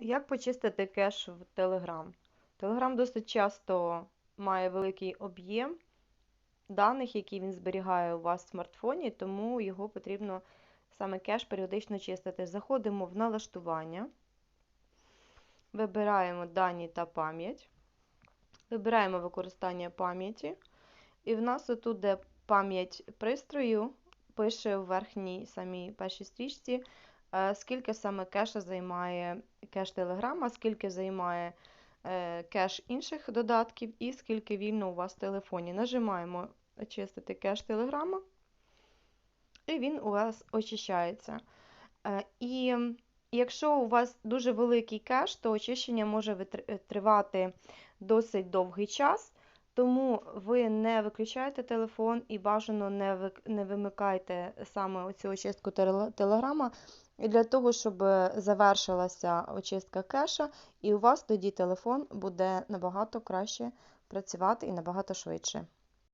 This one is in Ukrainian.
Як почистити кеш в Telegram? Telegram досить часто має великий об'єм даних, які він зберігає у вас в смартфоні, тому його потрібно саме кеш періодично чистити. Заходимо в налаштування, вибираємо дані та пам'ять, вибираємо використання пам'яті, і в нас отут, де пам'ять пристрою, пише в верхній самій першій стрічці, скільки саме кеша займає кеш Телеграма, скільки займає е, кеш інших додатків і скільки вільно у вас в телефоні. Нажимаємо очистити кеш Телеграма, і він у вас очищається. Е, І якщо у вас дуже великий кеш, то очищення може тривати досить довгий час. Тому ви не виключайте телефон і бажано не, вимикайте саме оцю очистку теле- телеграма для того, щоб завершилася очистка кеша, і у вас тоді телефон буде набагато краще працювати і набагато швидше.